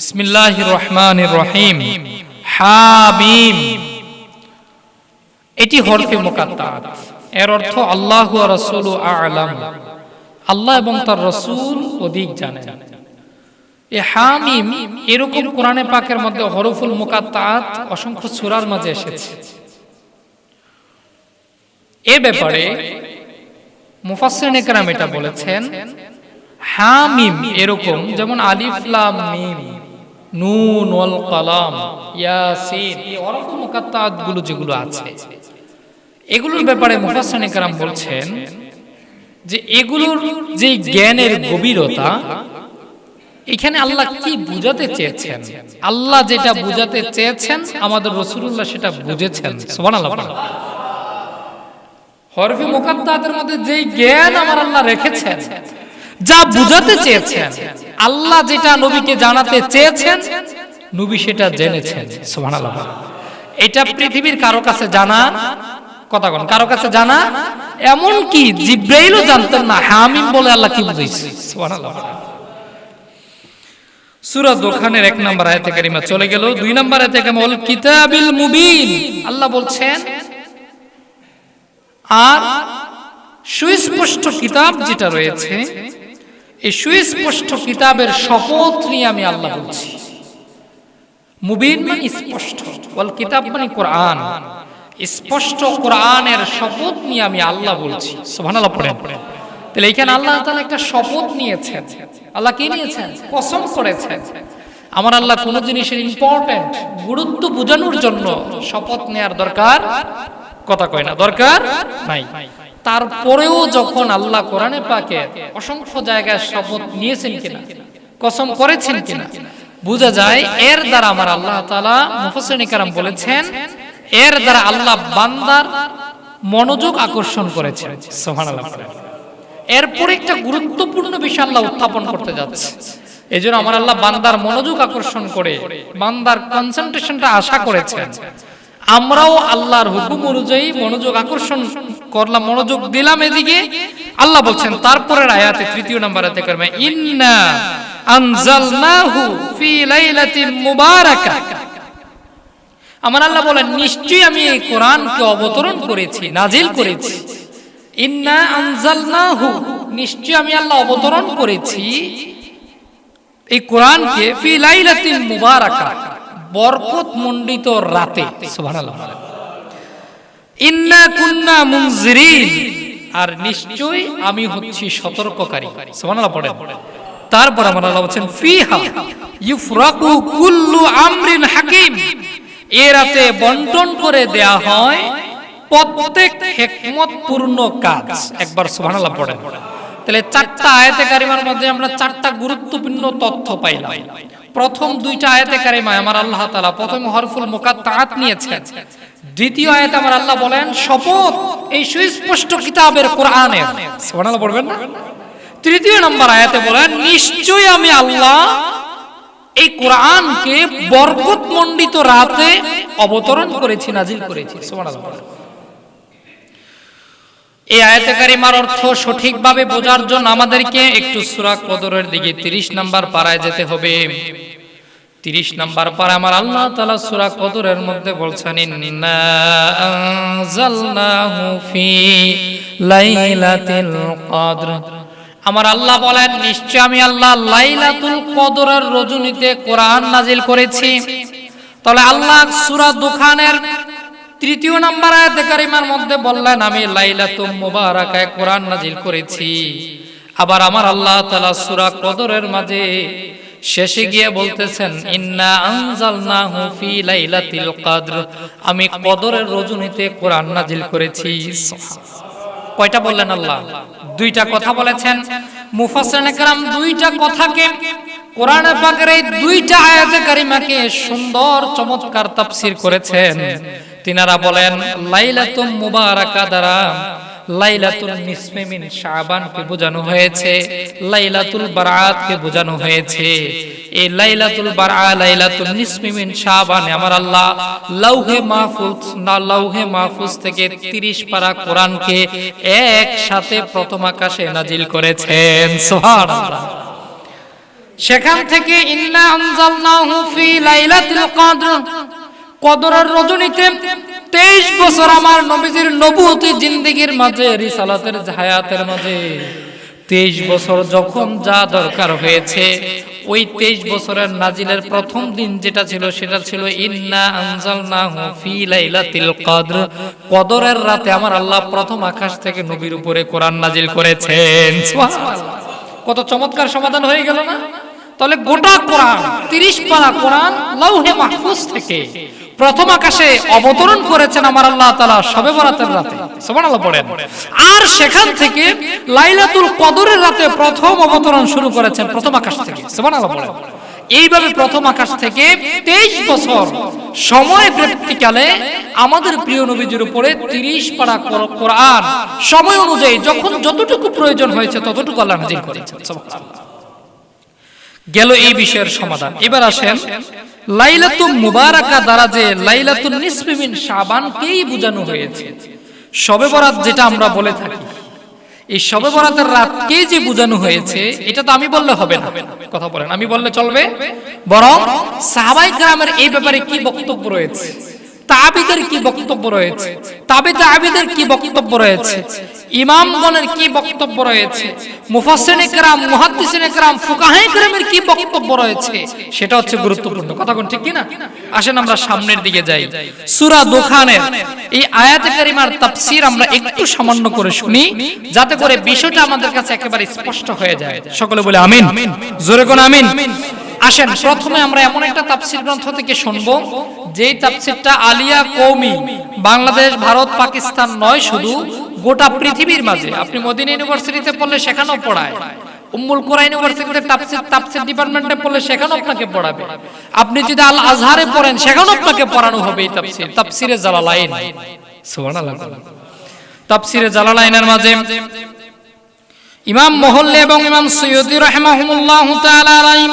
বিসমিল্লাহ রহমান রহিম। হামিম এটি হরফে মোকাত্তাত এর অর্থ আল্লাহ রসুল আলাম। আল্লাহ এবং তার রসুল অধিক জানেন। এ হামিম এরকম কোরআনে পাকের মধ্যে হরফুল মোকাত্তাত অসংখ্য সূরার মাঝে এসেছে। এ ব্যাপারে মুফাসসিরিন একরাম এটা বলেছেন, হামিম এরকম যেমন আলিফ লাম মিম। নুন ওয়াল কালাম, ইয়াসিন, এই হরফুল মুকাত্তাতগুলো যেগুলো আছে, এগুলোর ব্যাপারে মুফাসসিরিন একরাম বলছেন যে এগুলোর যে জ্ঞানের গভীরতা, এখানে আল্লাহ কি বুঝাতে চেয়েছেন? আল্লাহ যেটা বুঝাতে চেয়েছেন, আমাদের রসুল্লাহ সেটা বুঝেছেন। সুবহানাল্লাহ হরফে মুকাত্তাতের মধ্যে যে জ্ঞান আমার আল্লাহ রেখেছেন যা বুঝাতে চেয়েছেন, আল্লাহ যেটা নবীকে জানাতে চেয়েছেন, নবী সেটা জেনেছেন। সুবহানাল্লাহ। এটা পৃথিবীর কারও কাছে জানা, কথা কোন কারও কাছে জানা? এমন কি জিব্রাইলও জানতেন না, হামিম বলে আল্লাহ কি বুঝাইছে? সুবহানাল্লাহ। সূরা দোখানের এক নম্বর আয়াতে কারিমা চলে গেল। দুই নম্বর আয়াতে কারিমা বল কিতাবিল মুবিন। আল্লাহ বলছেন, আর সুস্পষ্ট কিতাব যেটা রয়েছে এই সুস্পষ্ট কিতাবের শপথ নিয়ে আমি আল্লাহ বলছি। মুবিন মানে স্পষ্ট বল কিতাব মানে কোরআন। স্পষ্ট কোরআনের শপথ নিয়ে আমি আল্লাহ বলছি। তাহলে এখানে আল্লাহ তাআলা একটা শপথ নিয়েছেন। আল্লাহ কি নিয়েছেন? কসম করেছেন। আমার আল্লাহ কোন জিনিসের ইম্পর্টেন্ট গুরুত্ব বোঝানোর জন্য শপথ নেয়ার দরকার কথা কয় না, দরকার নাই। তারপরেও যখন আল্লাহ কোরআনে পাকে অসংখ্য জায়গায় শপথ নিয়েছেন কিনা, কসম করেছেন কিনা, বোঝা যায় এর দ্বারা আমার আল্লাহ তালা মুফসিনিকারাম বলেছেন, এর দ্বারা আল্লাহ বান্দার মনোযোগ আকর্ষণ করেছে এরপরে এরপর একটা গুরুত্বপূর্ণ বিষয় আল্লাহ উত্থাপন করতে যাচ্ছে। এই জন্য আমার আল্লাহ বান্দার মনোযোগ আকর্ষণ করে, বান্দার কনসেন্ট্রেশনটা আশা করেছেন। আমরাও আল্লাহর হুকুম অনুযায়ী মনোযোগ আকর্ষণ করলাম, মনোযোগ দিলাম এদিকে। আল্লাহ বলছেন, তারপরের আয়াতে তৃতীয় নাম্বার আয়াতে করবে, ইন্না আনজালনাহু ফি লাইলাতিন মুবারাকা। আমার আল্লাহ বলেন, নিশ্চয়ই আমি এই কোরআনকে অবতরণ করেছি, নাজিল করেছি। ইন্না আনজালনাহু নিশ্চয় আমি আল্লাহ অবতরণ করেছি এই কোরআনকে ফি লাইলাতিন মুবারাকা। বরকত মণ্ডিত রাতে ইন্না কুন্না আর নিশ্চয় আমি হচ্ছি সতর্ককারী, সুবহানাল্লাহ তারপর বলেন ফিহা ইউফরাকু কুল্লু আমরিন হাকিম। এ রাতে বন্টন করে দেয়া হয় প্রত্যেক হেকমতপূর্ণ কাজ। একবার সুবহানাল্লাহ তাহলে চারটা আয়াতে কারিমার মধ্যে আমরা চারটা গুরুত্বপূর্ণ তথ্য পাইলাম। প্রথম দুইটা আয়াতে কারিমায় আমার আল্লাহ তাআলা প্রথম হরফুল মুকাত্তাআত নিয়েছেন। দ্বিতীয় আয়াতে আমার আল্লাহ বলেন, শপথ এই সুস্পষ্ট কিতাবের কোরআনের। সুবহানাল্লাহ পড়বেন না? তৃতীয় নম্বর আয়াতে বলেন, নিশ্চয়ই আমি আল্লাহ এই কোরআনকে বরকত মণ্ডিত রাতে অবতরণ করেছি নাজিল করেছি। সুবহানাল্লাহ এই আয়াতে কারিমার অর্থ সঠিকভাবে বোঝার জন্য আমাদেরকে একটু সূরা কদরের দিকে 30 নাম্বার পারায় যেতে হবে। 30 নাম্বার পারা আমার আল্লাহ তাআলা সূরা কদরের মধ্যে বলছেন আমার আল্লাহ বলেন, নিশ্চয় আমি আল্লাহ লাইলাতুল কদরের রজনীতে কোরআন নাজিল করেছি। তাহলে আল্লাহ সূরা দুখানের তৃতীয় নাম্বার আয়াতে কারিমার মধ্যে বললেন আমি লাইলাতুম মুবারাকায় কোরআন নাজিল করেছি আবার আমার আল্লাহ তাআলা সূরা কদরের মাঝে শেষে গিয়ে বলতেছেন ইন্না আনজালনাহু ফি লাইলাতিল কদর আমি কদরের রজনীতে কোরআন নাজিল করেছি কয়টা বললেন আল্লাহ দুইটা কথা বলেছেন মুফাসসিরিন کرام দুইটা কথাকে কোরআনে পাকের এই দুইটা আয়াতে কারিমাকে সুন্দর চমৎকার তাফসীর করেছেন তিনারা বলেন লাইলাতুম মুবারাকা দ্বারা লাইলাতুল নিসফে মিন শাবানকে বোঝানো হয়েছে, লাইলাতুল বারাতকে বোঝানো হয়েছে। এই লাইলাতুল বারা লাইলাতুল নিসফে মিন শাবানে, আমার আল্লাহ লাউহে মাহফুজ, না লাউহে মাহফুজ থেকে 30 পারা কোরআনকে একসাথে প্রথম আকাশে নাজিল করেছেন। সুবহানাল্লাহ। সেখান থেকে, ইন্না আনজালনাহু ফি লাইলাতুল কদর কদরের রজনীতে 23 বছর আমার নবীজির নবুয়তি জিন্দেগীর মাঝে, রিসালাতের হায়াতের মাঝে। 23 বছর যখন যা দরকার হয়েছে, ওই 23 বছরের নাজিলের প্রথম দিন যেটা ছিল, সেটা ছিল ইন্না আনজালনাহু ফি কদর। কদরের রাতে আমার আল্লাহ প্রথম আকাশ থেকে নবীর উপরে কোরআন নাজিল করেছেন। কত চমৎকার সমাধান হয়ে গেল না? তাহলে গোটা কোরআন, তিরিশ পারা কোরআন লৌহে মাহফুজ থেকে প্রথম আকাশে অবতরণ করেছেন আমার আল্লাহ তালা সবে বরাতের রাতে। পড়েন। আর সেখান থেকে লাইলাতুল কদরের রাতে প্রথম অবতরণ শুরু করেছেন প্রথম আকাশ থেকে। পড়েন। এইভাবে প্রথম আকাশ থেকে তেইশ বছর সময় প্রেপ্তিকালে আমাদের প্রিয় নবীজির উপরে তিরিশ পাড়া কোর- কোরআন সময় অনুযায়ী যখন যতটুকু প্রয়োজন হয়েছে ততটুকু আল্লাহ নাজিল করেছেন। গেল এই বিষয়ের সমাধান। এবার আসেন লাইলাতুল মুবারাকা দ্বারা যে লাইলাতুল নিসফি মিন শাবানকেই বোঝানো হয়েছে। শবে বরাত যেটা আমরা বলে থাকি। এই শবে বরাতের রাতকেই যে বোঝানো হয়েছে, এটা তো আমি বললে হবে না। কথা বলেন, আমি বললে চলবে। বরং সাহাবাই কেরামের এই ব্যাপারে কি বক্তব্য রয়েছে? তাবিদের কি বক্তব্য রয়েছে? তাবে তাবিদের কি বক্তব্য রয়েছে? ইমামগণের কি বক্তব্য রয়েছে? মুফাসসিন মুহাদ্দিসিন কি বক্তব্য রয়েছে? সেটা হচ্ছে গুরুত্বপূর্ণ। কথা কোন ঠিক কি না আসেন আমরা সামনের দিকে যাই। সূরা দোখানের এই আয়াতে কারিমার তাফসীর আমরা একটু সামান্য করে শুনি, যাতে করে বিষয়টা আমাদের কাছে একেবারে স্পষ্ট হয়ে যায়। সকলে বলে আমিন। জোরে কোন আমিন? আসেন, প্রথমে আমরা এমন একটা তাফসীর গ্রন্থ থেকে শুনব, যেই তাফসীরটা আলিয়া কৌমি বাংলাদেশ, ভারত, পাকিস্তান নয় শুধু, গোটা পৃথিবীর মাঝে। আপনি মদিনা ইউনিভার্সিটিতে পড়লে সেখানেও পড়ায়। উম্মুল কোরআন ইউনিভার্সিটিতে তাফসীর তাফসীর ডিপার্টমেন্টে পড়লে সেখানেও আপনাকে পড়াবে। আপনি যদি আল আজহারে পড়েন, সেখানেও আপনাকে পড়ানো হবে এই তাফসীর। তাফসীরে জালালাইন। সুবহানাল্লাহ। তাফসীরে জালালাইনের মাঝে ইমাম মহল্লে এবং ইমাম সৈয়দি রাহমাহুমুল্লাহ তাআলা আলাইহিম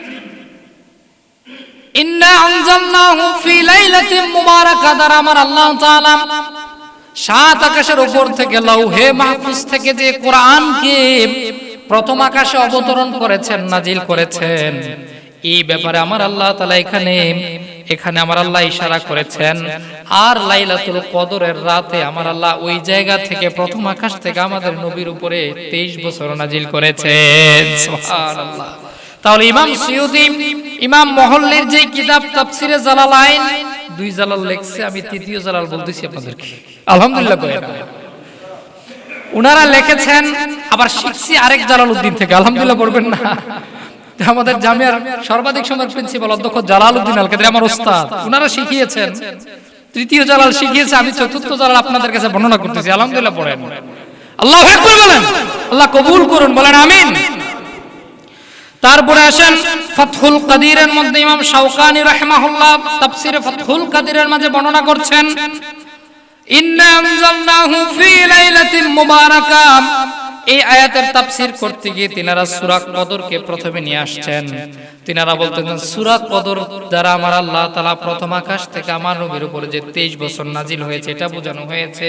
প্রথম আকাশে অবতরণ করেছেন, নাজিল করেছেন, এই ব্যাপারে আমার আল্লাহ তাআলা এখানে এখানে আমার আল্লাহ ইশারা করেছেন। আর লাইলাতুল কদরের রাতে আমার আল্লাহ ওই জায়গা থেকে, প্রথম আকাশ থেকে আমাদের নবীর উপরে 23 বছর নাজিল করেছেন। সুবহানাল্লাহ। তাহলে ইমাম সিউদি ইমাম মহল্লের যে কিতাব তাফসিরে জালালাইন দুই জালাল লেখছে, আমি তৃতীয় জালাল বলতেছি আপনাদেরকে। আলহামদুলিল্লাহ উনারা লিখেছেন, আবার শিখছি আরেক জালাল উদ্দিন থেকে, আলহামদুলিল্লাহ পড়বেন না। আমাদের জামিয়ার সর্বাধিক সময় প্রিন্সিপাল, অধ্যক্ষ জালাল উদ্দিন আল কাদের আমার ওস্তাদ। উনারা শিখিয়েছেন, তৃতীয় জালাল শিখিয়েছে, আমি চতুর্থ জালাল আপনাদের কাছে বর্ণনা করতেছি, আলহামদুলিল্লাহ পড়েন। আল্লাহ আকবার বলেন। আল্লাহ কবুল করুন, বলেন আমিন। তারপরে আসেন ফাতহুল কাদিরের মধ্যে ইমাম শাওকানি রাহিমাহুল্লাহ তাফসিরে ফাতহুল কাদিরের মাঝে বর্ণনা করছেন, ইন্না আনজালনাহু ফি লাইলাতিন মুবারাকা এই আয়াতের তাফসীর করতে গিয়ে তিনারা সূরা কদরকে প্রথমে নিয়ে আসছেন। তিনারা বলতেন, সূরা কদর দ্বারা আমার আল্লাহ তাআলা প্রথম আকাশ থেকে আমার নবীর উপরে যে 23 বছর নাজিল হয়েছে, এটা বোঝানো হয়েছে।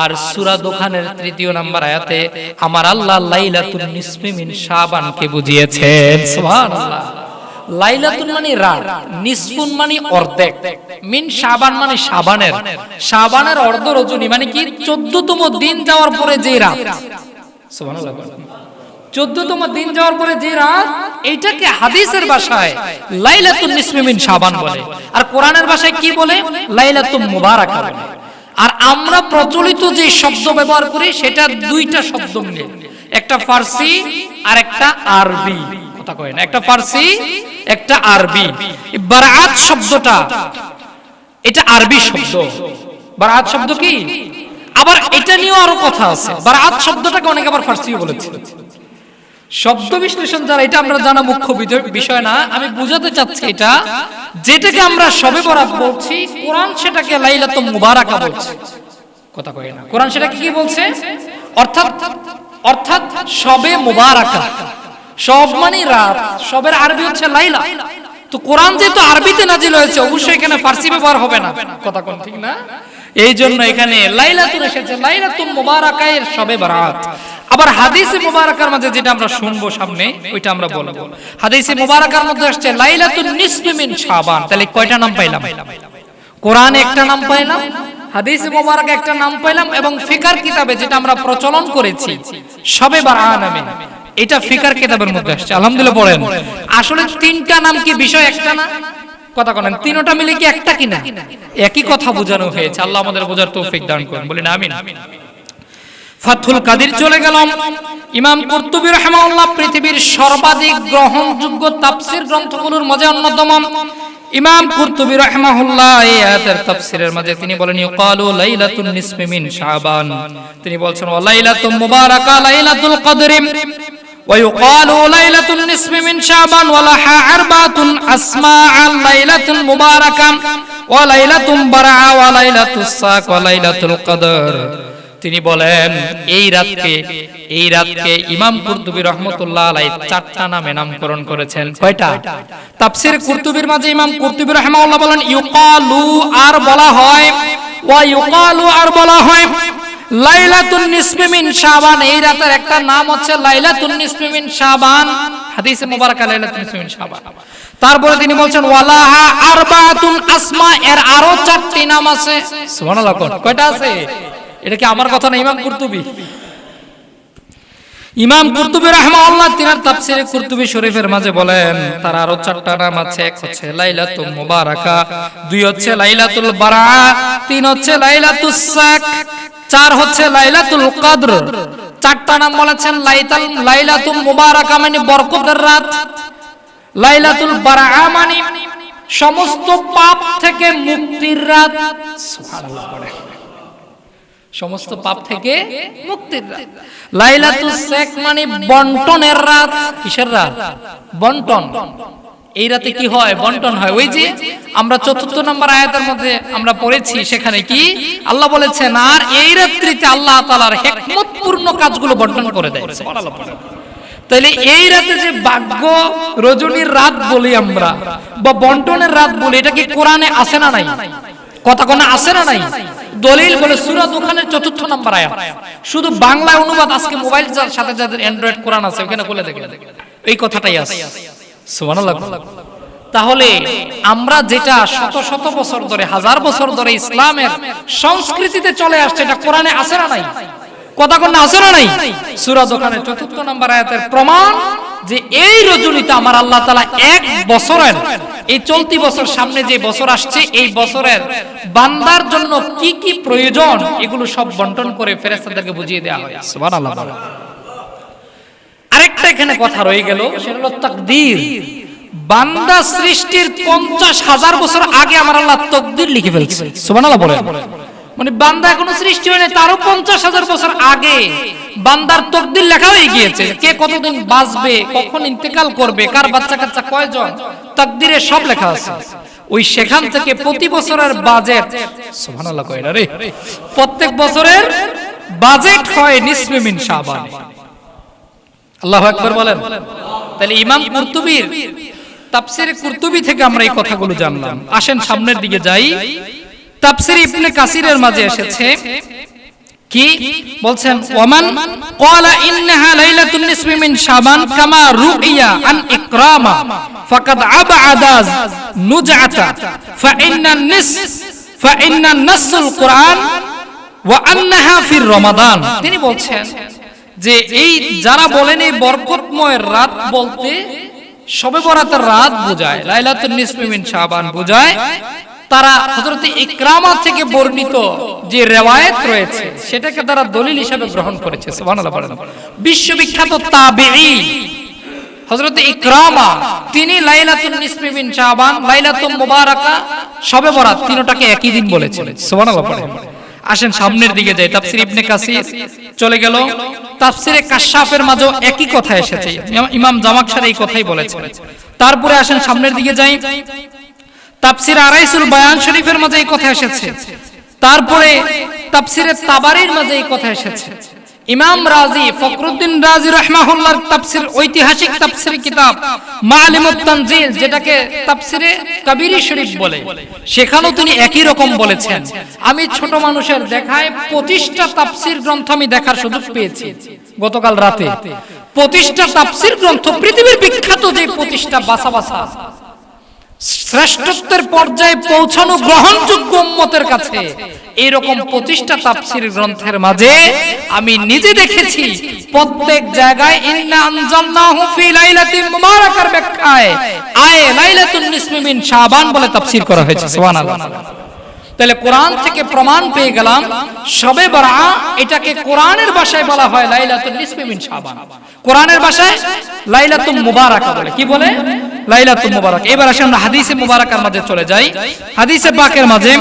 আর সূরা দোকানের তৃতীয় নাম্বার আয়াতে, আমার আল্লাহ লাইলাতুন নিসফি মিন শাবানকে বুঝিয়েছেন। সুবহানাল্লাহ। লাইলাতুন মানে রাত, নিসফুন মানে অর্ধেক। মিন শাবান মানে শাবানের। শাবানের অর্ধ রজনী মানে কি? 14তম দিন যাওয়ার পরে যে রাত। চোদ্দতম দিন যাওয়ার পরে যে রাত, এইটাকে হাদিসের ভাষায় লাইলাতুন নিসফি মিন শাবান বলে। আর কোরআনের ভাষায় কি বলে? লাইলাতুন মুবারাকা বলে। আর আমরা প্রচলিত যে শব্দ ব্যবহার করি, সেটা দুইটা শব্দ মিলে। একটা ফার্সি আর একটা আরবি। কথা কয় না, একটা ফার্সি, একটা আরবি। বারাত শব্দটা, এটা আরবি শব্দ। বারাত শব্দ কি? আবার এটা নিয়েও আরও কথা আছে। বারাত শব্দটাকে অনেকে আবার ফার্সিও বলেছে। শব্দ বিশ্লেষণ যারা, এটা আমরা জানা মুখ্য বিষয় না। আমি বুঝাতে চাচ্ছি এটা, যেটাকে আমরা সবে বরাত বলছি, কোরআন সেটাকে লাইলাতুল মুবারাকা বলছে। কথা কয় না। কোরআন সেটাকে কি বলছে? অর্থাৎ অর্থাৎ সবে মুবারাকা। সব মানে রাত। সবের আরবি হচ্ছে লাইলা। তো কোরআন যেহেতু আরবিতে নাজিল হয়েছে, অবশ্যই এখানে ফার্সি ব্যবহার হবে না। কথা কোন, ঠিক না? এই জন্য এখানে লাইলাতুল এসেছে লাইলাতুল মুবারাকায়ের সবে বরাত। আবার হাদিসে মুবারাকার মাঝে যেটা আমরা শুনব সামনে ওইটা আমরা বলব। হাদিসে মুবারাকার মধ্যে আসছে লাইলাতুল নিসফি মিন শাবান। তাহলে কয়টা নাম পাইলাম? কোরআন একটা নাম পাইলাম হাদিসে মুবারাক একটা নাম পাইলাম এবং ফিকার কিতাবে যেটা আমরা প্রচলন করেছি সবে বারা নামে। এটা ফিকার কিতাবের মধ্যে আসছে। আলহামদুলিল্লাহ পড়েন আসলে তিনটা নাম কি বিষয় একটা না? কথা বলেন তিনটা মিলে কি একটা কিনা? একই কথা বোঝানো হয়েছে। আল্লাহ আমাদের বোঝার তৌফিক দান করুন। বলেন আমিন। ফাথুল কাদির চলে গেলাম। ইমাম কুরতুবী রাহমাহুল্লাহ পৃথিবীর সর্বাধিক গ্রহণযোগ্য তাফসীর গ্রন্থগুলোর মাঝে অন্যতম। ইমাম কুরতুবী রাহমাহুল্লাহ এই আয়াতের তাফসীরের মাঝে তিনি বলেন ইকালু লাইলাতুন নিসফি মিন শাবান। তিনি বলছেন ওয়া লাইলাতুম মুবারাকা লাইলাতুল কদরি। ويقال ليلة النصف من شعبان ولها أربعة أسماء ليلة مباركة وليلة برعة وليلة الساق وليلة القدر তিনি বলেন এই রাতকে এই রাতকে ইমাম কুরতুবী রহমতুল্লাহ আলাই চারটা নামে নামকরণ করেছেন কয়টা তাফসির কুরতুবীর মাঝে ইমাম কুরতুবী রহমাউল্লাহ বলেন ইউকালু আর বলা হয় ওয়া ইউকালু আর বলা হয় লাইলাতুন শাবান। এই রাতের একটা নাম হচ্ছে শাবান। হাদিসে শাবান। তারপরে তিনি বলছেন, ওয়ালাহা আরবাতুন আসমা। এর আরও চারটি নাম আছে। সুবহানাল্লাহ কয়টা আছে? এটা কি আমার কথা না ইমাম কুরতুবী? ইমাম কুরতুবী রাহমাহুল্লাহ, তিনার তাফসিরে কুরতুবী শরীফের মাঝে বলেন, তার আরও চারটা নাম আছে। এক হচ্ছে লাইলাতুল মুবারাকা, দুই হচ্ছে লাইলাতুল বারা তিন হচ্ছে লাইলাতুস সাক। চার হচ্ছে লাইলাতুল কদর। চারটা নাম বলেছেন লাইতাল লাইলাতুল মুবারাকা মানে বরকতের রাত। লাইলাতুল বারা মানে সমস্ত পাপ থেকে মুক্তির রাত। সুবহানাল্লাহ। সমস্ত পাপ থেকে মুক্তির রাত। লাইলাতুল শেখ মানে বন্টনের রাত। কিসের রাত? বন্টন। এই রাতে কি হয়? বন্টন হয়। ওই যে আমরা চতুর্থ নম্বর আয়াতের মধ্যে আমরা পড়েছি সেখানে কি? আল্লাহ বলেছেন আর এই রাত্রিতে আল্লাহ তাআলার হিকমতপূর্ণ কাজগুলো বন্টন করে দেয়। তাহলে এই রাতে যে ভাগ্য রজনীর রাত বলি আমরা বা বন্টনের রাত বলি এটা কি কোরআনে আছে না নাই? কথা কোনো আছে না নাই? দলিল বলে সূরা দোকানের চতুর্থ নম্বর আয়াত। শুধু বাংলা অনুবাদ আজকে মোবাইল সাথে যাদের অ্যান্ড্রয়েড কোরআন আছে ওখানে খুলে দেখে এই কথাটাই আছে। তাহলে আমরা যেটা শত শত বছর ধরে, হাজার বছর ধরে ইসলামের সংস্কৃতিতে চলে আসছে, এটা কোরআনে আছে না নাই? কথা কোন আছে না নাই? সূরা দোকানের চতুর্থ নম্বর আয়াতের প্রমাণ যে এই রজনীতে আমার আল্লাহ তালা এক বছরের, এই চলতি বছর সামনে যে বছর আসছে, এই বছরের বান্দার জন্য কি কি প্রয়োজন, এগুলো সব বন্টন করে ফেরেশতাদেরকে বুঝিয়ে দেওয়া হয়। সুবহানাল্লাহ। আরেকটা এখানে কথা রয়ে গেল। সেটা হলো তাকদীর। বান্দা সৃষ্টির পঞ্চাশ হাজার বছর আগে আমার আল্লাহ তকদির লিখে ফেলছে। সুবহানাল্লাহ বলেন। মানে বান্দা এখনও সৃষ্টি হয়নি, তারও পঞ্চাশ হাজার বছর আগে বান্দার তকদির লেখা হয়ে গিয়েছে। কে কতদিন বাঁচবে, কখন ইন্তেকাল করবে, কার বাচ্চা কাচ্চা কয়জন, তকদিরে সব লেখা আছে। ওই সেখান থেকে প্রতি বছরের বাজেট, সুবহানাল্লাহ কয় না রে? প্রত্যেক বছরের বাজেট হয় নিসফে মিন শাবান। আল্লাহু আকবার বলেন। তাহলে ইমাম কুরতুবীর তাফসিরে কুরতুবী থেকে আমরা এই কথাগুলো জানলাম। আসেন সামনের দিকে যাই। তাফসির ইবনে কাসিরের মাঝে এসেছে কি? বলছেন ওমান ক্বালা ইন্নাহা লাইলাতুন নিসফি মিন শাবান কামা রুইয়া আন ইকরামা ফাকাদ আবআদা নুজআতা ফাইন্না নিস ফাইন্না নাসুল কুরআন ওয়া আন্নাহা ফির রমাদান। তিনি বলছেন যে এই যারা বলেন এই বরকতময় রাত বলতে শবে বরাতের রাত বোঝায় লাইলাতুন নিসফি মিন শাবান বোঝায়। তারা হযরত ইকরামা থেকে বর্ণিত যে রেওয়ায়েত রয়েছে সেটাকে তারা দলিল হিসেবে গ্রহণ করেছে সুবহানাল্লাহ বলেন। বিশ্ববিখ্যাত তাবিঈ। হযরত ইকরামা তিনি লাইলাতুন নিসফি মিন শাবান লাইলাতুল মুবারাকা শবে বরাত তিনটাকে একই দিন বলেছেন। সুবহানাল্লাহ পড়েন আসেন সামনের দিকে যাই। তাফসির ইবনে কাসির চলে গেল। তাফসিরে কাশাফের মাঝেও একই কথা এসেছে। ইমাম জামাকশার এই কথাই বলেছেন। তারপরে আসেন সামনের দিকে যাই। তাফসির আরাইসুল বায়ান শরীফের মাঝে এই কথা এসেছে। তারপরে তাফসিরে তাবারির মাঝে এই কথা এসেছে। ইমাম রাজি ফখরুদ্দিন রাজি রহমাহুল্লাহর তাফসির, ঐতিহাসিক তাফসির কিতাব মালিমুত তানজিল যেটাকে তাফসিরে কবিরি শরীফ বলে। সেখানেও তিনি একই রকম বলেছেন। আমি ছোট মানুষের দেখায় পঁচিশটা তাফসির গ্রন্থ আমি দেখার সুযোগ পেয়েছি গতকাল রাতে। পঁচিশটা তাফসির গ্রন্থ পৃথিবীর বিখ্যাত যে পঁচিশটা বাসা বাসা শ্রেষ্ঠত্বের পর্যায়ে পৌঁছানো গ্রহণযোগ্য উম্মতের কাছে। এরকম প্রতিষ্ঠা তাফসির গ্রন্থের মাঝে আমি নিজে দেখেছি, প্রত্যেক জায়গায় ইন্না আনজালনাহু ফি লাইলাতিন মুবারাকার ব্যাখ্যায়, আয়ে লাইলাতুন নিসমি মিন শাবান বলে তাফসীর করা হয়েছে, সুবহানাল্লাহ। তাহলে কোরআন থেকে প্রমাণ পেয়ে গেলাম, সবে বরা এটাকে কোরআনের ভাষায় বলা হয় লাইলাতুন নিসমি মিন শাবান। কোরআনের ভাষায় লাইলাতুন মুবারাকা বলে, কি বলে? লাইলাতুল মুবারাক। এবার আমরা হাদিসে মুবারাকার মাঝে চলে যাই। হাদিসে পাকের মাঝে।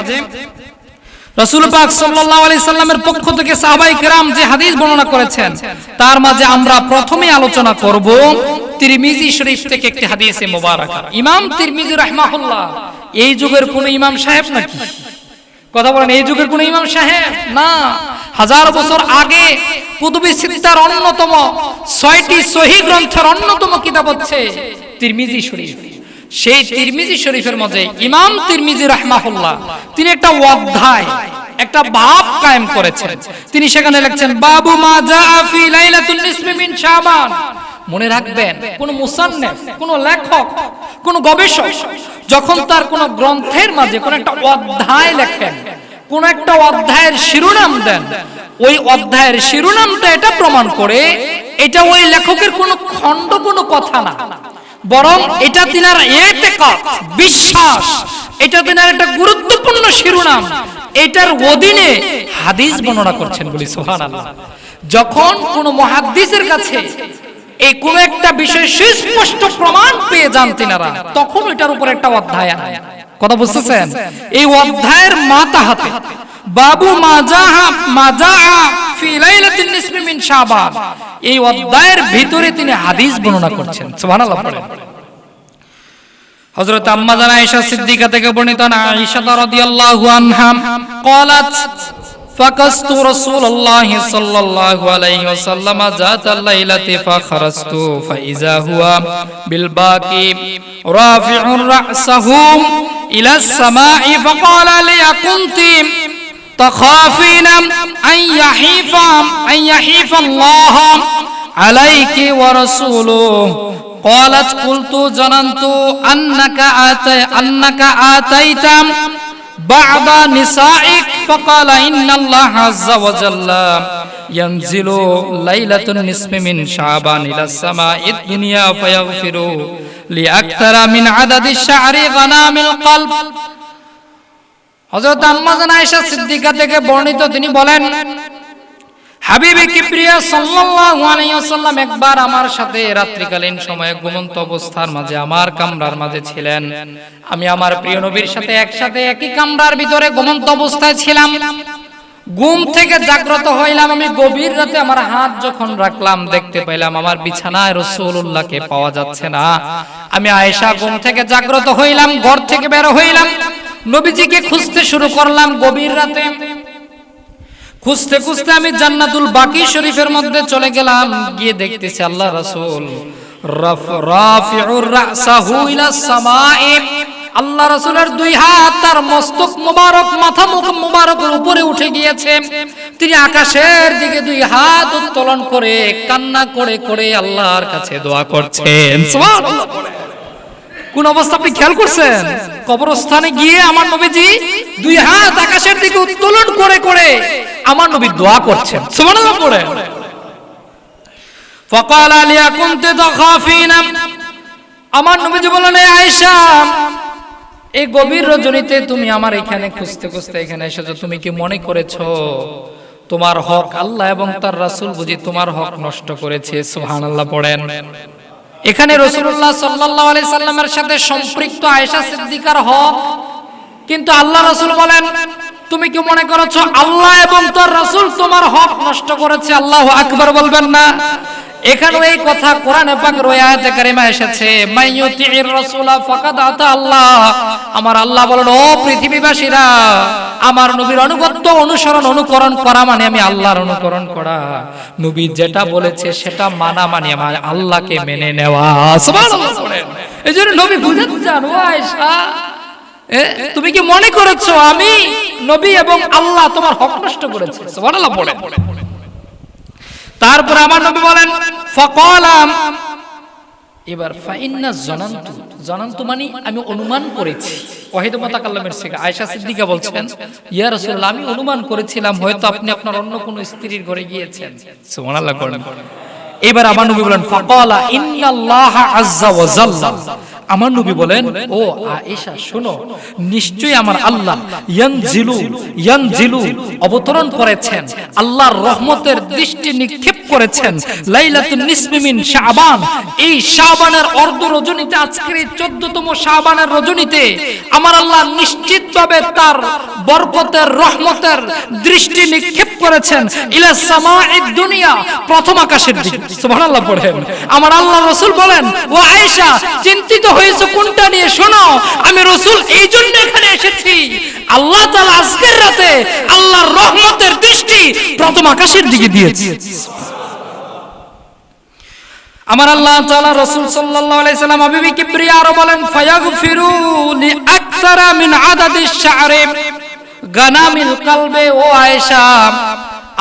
পাক সাল্লাল্লাহু আলাইহি সাল্লামের পক্ষ থেকে সাহাবাই কেরাম যে হাদিস বর্ণনা করেছেন, তার মাঝে আমরা প্রথমে আলোচনা করব তিরমিজি শরীফ থেকে একটি হাদিসে ইমাম তিরমিজি রাহমাহুল্লাহ, এই যুগের কোন ইমাম সাহেব নাকি? কথা বলেন, এই যুগের কোন ইমাম সাহেব? না। হাজার বছর আগে কুতুবি সিত্তার অন্যতম, ছয়টি সহি গ্রন্থের অন্যতম কিতাব হচ্ছে তিরমিজি শরীফ। সেই তিরমিজি শরীফের মধ্যে ইমাম তিরমিজি রাহমাহুল্লাহ তিনি একটা অধ্যায় একটা ভাব কায়েম করেছেন। তিনি সেখানে লিখছেন বাবু মা জা ফি লাইলাতুন নিসমি মিন শাবান। মনে রাখবেন কোন মুসান্নেফ কোন লেখক কোন গবেষক যখন তার কোন গ্রন্থের মাঝে কোন একটা অধ্যায় লেখেন কোন একটা অধ্যায়ের শিরোনাম দেন ওই অধ্যায়ের শিরোনামটা এটা প্রমাণ করে এটা ওই লেখকের কোনো খণ্ড কোনো কথা না। বরং এটা তিনার বিশ্বাস। এটা তিনার একটা গুরুত্বপূর্ণ শিরোনাম। এটার অধীনে হাদিস বর্ণনা করছেন বলি, সুবহানাল্লাহ। যখন কোন মহাদ্দিসের কাছে এই কোন একটা বিষয় সুস্পষ্ট প্রমাণ পেয়ে যান তিনারা, তখন এটার উপর একটা অধ্যায় কথা বুঝতেছেন? এই অধ্যায়ের মাতা হাতে বাবু মাজাহা মাজাহা ফি লাইলাতিন নিসমি মিন শাবান এই অধ্যায়ের ভিতরে তিনি হাদিস বর্ণনা করছেন সুবহানাল্লাহ পড়েন হযরত আম্মা জানা আয়েশা সিদ্দিকা থেকে বর্ণিত না আয়েশা রাদিয়াল্লাহু আনহা قالت فقست رسول الله صلى الله عليه وسلم ذات الليلة فخرجت فإذا هو بالباقي رافع رأسه إلى السماء فقال لي كنت تخافين أن يحيف أن يحيف الله عليك ورسوله قالت قلت ظننت أنك آتي أنك آتيت بعض نسائك فقال إن الله عز وجل ينزل ليلة النصف من شعبان إلى السماء الدنيا فيغفر لأكثر من عدد الشعر غنام القلب হযরত আম্মাজান আয়েশা সিদ্দিকা থেকে বর্ণিত, তিনি বলেন, হাবিবে কিবরিয়া সাল্লাল্লাহু আলাইহি ওয়াসাল্লাম একবার আমার সাথে রাত্রিকালীন সময়ে ঘুমন্ত অবস্থার মাঝে আমার কামরার মাঝে ছিলেন। আমি আমার প্রিয় নবীর সাথে একসাথে একই কামরার ভিতরে ঘুমন্ত অবস্থায় ছিলাম। ঘুম থেকে জাগ্রত হইলাম, আমি গভীর রাতে আমার হাত যখন রাখলাম, দেখতে পাইলাম আমার বিছানায় রাসূলুল্লাহকে পাওয়া যাচ্ছে না। আমি আয়েশা ঘুম থেকে জাগ্রত হইলাম, ঘর থেকে বের হইলাম। নবীজিকে খুঁজতে শুরু করলাম গভীর রাতে। খুঁজতে খুঁজতে আমি জান্নাতুল বাকি শরীফের মধ্যে চলে গেলাম, গিয়ে দেখতেছি আল্লাহ রাসূল আল্লাহ রাসূলের দুই হাত তার মস্তক মাথা মুখ মোবারকের উপরে উঠে গিয়েছে। তিনি আকাশের দিকে দুই হাত উত্তোলন করে, কান্না করে করে আল্লাহর কাছে দোয়া করছেন। কোন অবস্থা আপনি খেয়াল করছেন কবরস্থানে গিয়ে আমার নবীজি দুই হাত আকাশের দিকে উত্তোলন করে করে আমার নবী দোয়া করছেন সুবহানাল্লাহ পড়ে فقال لي كنت تخافين আমার নবীজি বললেন এ আয়েশা এই গভীর রজনীতে তুমি আমার এখানে খুঁজতে খুঁজতে এখানে এসেছো তুমি কি মনে করেছো তোমার হক আল্লাহ এবং তার রাসূল বুঝি তোমার হক নষ্ট করেছে সুবহানাল্লাহ পড়েন এখানে রসুল্লাহ সাল্লাহ আলি সাল্লামের সাথে সম্পৃক্ত আয়েশা সিদ্দিকার হক কিন্তু আল্লাহ রসুল বলেন, তুমি কি মনে করেছ আল্লাহ এবং তোর রসুল তোমার হক নষ্ট করেছে? আল্লাহ আকবর বলবেন না। এখানে এই কথা কোরআনে পাকের ওই আয়াতে কারিমা এসেছে মাইয়ুতির রাসূলা ফাকাদ আতা আল্লাহ। আমার আল্লাহ বলেন, ও পৃথিবীবাসীরা, আমার নবীর অনুগত্য অনুসরণ, অনুকরণ করা মানে আমি আল্লাহর অনুকরণ করা। নবী যেটা বলেছে সেটা মানা মানে আমার আল্লাহকে মেনে নেওয়া। সুবহানাল্লাহ বলেন। এই জন্য নবী বুঝাতে চান, ও আয়েশা তুমি কি মনে করেছ আমি নবী এবং আল্লাহ তোমার হক নষ্ট করেছে? সুবহানাল্লাহ বলেন। তারপর আমার নবী বলেন, ফকলাম। এবার, ফাইন্না জনান্তু। জনান্তু মানে আমি অনুমান করেছি। ওয়াহিদ মুতাকাল্লামের শেখা আয়েশা সিদ্দিকা বলছেন, ইয়া রাসূলুল্লাহ, আমি অনুমান করেছিলাম, হয়তো আপনি আপনার অন্য কোনো স্ত্রীর ঘরে গিয়েছেন। সুবহানাল্লাহ, করেন। এবার আমার নবী বলেন, ফাকালা ইন্নাল্লাহা আমার নবী বলেন, ও আয়েশা, শোনো, নিশ্চয়ই আমার আল্লাহ ইয়ানজিলু ইয়ানজিলু, অবতরণ করেছেন, আল্লাহর রহমতের দৃষ্টি নিক্ষেপ করেছেন, লাইলাতুন মিন শাবান। এই শাবানের অর্ধ রজনীতে, আজকের এই 14তম শাবানের রজনীতে আমার আল্লাহ নিশ্চিতভাবে তার বরকতের, রহমতের দৃষ্টি নিক্ষেপ করেছেন। ইলা সামাঈদ দুনিয়া, প্রথম আকাশের দিকে। আমার আল্লাহ রাসূল বলেন, ও আয়েশা, চিন্তিত হয়েছে কোনটা নিয়ে? শোনো, আমি রাসূল এই জন্য এখানে এসেছি। আল্লাহ তাআলা আজকের রাতে আল্লাহর রহমতের দৃষ্টি প্রথম আকাশের দিকে দিয়েছে। আমার আল্লাহ তাআলা রাসূল সাল্লাল্লাহু আলাইহি সাল্লাম, হাবিবি কিবরিয়া আরও বলেন, ফায়াগফিরু আকসারা মিন আদাদিশ শা'রি গানামিল কালবে, ও আয়েশা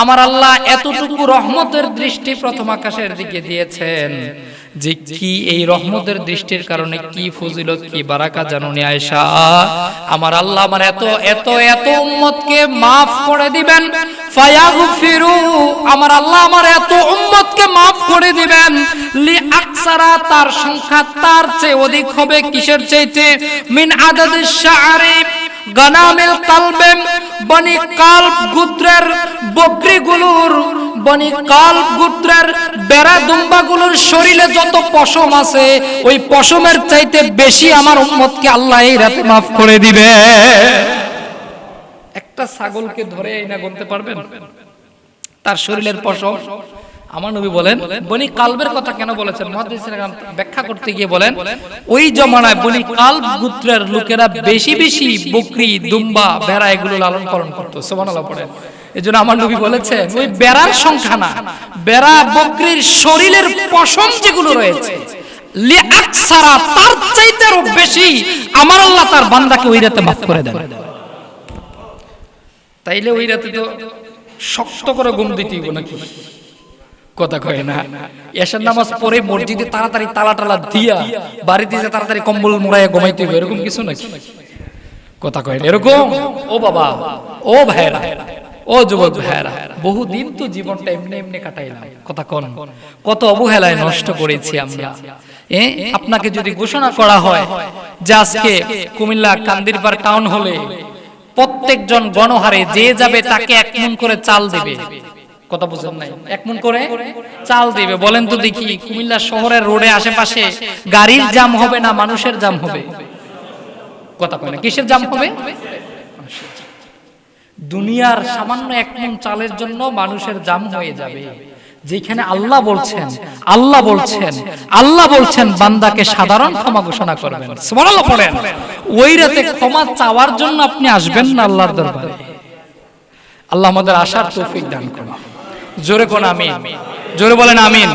আমার আল্লাহ এতটুকু রহমতের দৃষ্টি প্রথম আকাশের দিকে দিয়েছেন। যে কি এই রহমতের দৃষ্টির কারণে কি ফজিলত, কি বারাকা জানুনি আয়েশা? আমার আল্লাহ আমার এত এত এত উম্মতকে মাফ করে দিবেন। ফায়াগফিরু, আমার আল্লাহ আমার এত উম্মতকে মাফ করে দিবেন। লি আকসারা তার সংখ্যা তার চেয়ে অধিক হবে কিসের চাইতে? মিন আদাদিশ শাআরি গানামিল কালবে বনি কালব গোত্রের বকরিগুলোর, বনি কালব গোত্রের বেড়া দুম্বাগুলোর শরীরে যত পশম আছে, ওই পশমের চাইতে বেশি আমার উম্মতকে আল্লাহ এই রাতে মাফ করে দিবে। একটা ছাগলকে ধরে এই না গুনতে পারবেন? তার শরীরের পশম। আমার নবী বলেন, বনি কালবের কথা কেন বলেছেন? মুহাদ্দিসিরা ব্যাখ্যা করতে গিয়ে বলেন, ওই জমানায় বনি কালব গোত্রের লোকেরা বেশি বেশি বকরি, দুম্বা, ভেড়া এগুলো লালন পালন করতো। সুবহানাল্লাহ পড়েন এজন্য আমার নবী বলেছেন, ওই বেড়ার সংখ্যা না। বেড়া বকরির শরীরের পশম যেগুলো রয়েছে তার চাইতে আরও বেশি আমার আল্লাহ তার বান্দাকে ওই রাতে মাফ করে দেন। তাইলে ওই রাতে তো শক্ত করে ঘুম দিতে নাকি? কথা কয় না। এশার নামাজ পড়ে মসজিদে তাড়াতাড়ি তালা টালা দিয়া বাড়িতে যে তাড়াতাড়ি কম্বল মোড়াইয়া ঘুমাইতে হইব, এরকম কিছু নাকি? কথা কয় এরকম? ও বাবা, ও ভাইরা ও যুবক ভাইরা বহুদিন তো জীবনটা এমনি এমনি কাটাইলাম। কথা কোন। কত অবহেলায় নষ্ট করেছি আমরা। আপনাকে যদি ঘোষণা করা হয় যে আজকে কুমিল্লা কান্দিরপার টাউন হলে প্রত্যেকজন গণহারে যে যাবে তাকে এক মন করে চাল দেবে। কথা বুঝেন নাই। এক মন করে চাল দেবে। বলেন তো দেখি কুমিল্লা শহরের রোডে আশেপাশে গাড়ির জাম হবে না মানুষের জাম হবে? কথা কয় না কিসের জাম হবে? দুনিয়ার সামান্য এক মন চালের জন্য মানুষের জাম হয়ে যাবে। যেখানে আল্লাহ বলছেন আল্লাহ বলছেন আল্লাহ বলছেন বান্দাকে সাধারণ ক্ষমা ঘোষণা করবেন। সুবহানাল্লাহ পড়েন। ওই রাতে ক্ষমা চাওয়ার জন্য আপনি আসবেন না আল্লাহর দরবারে। আল্লাহ আমাদের আশার তৌফিক দান করুন। জোরে কোন আমিন। জোরে বলেন আমিন।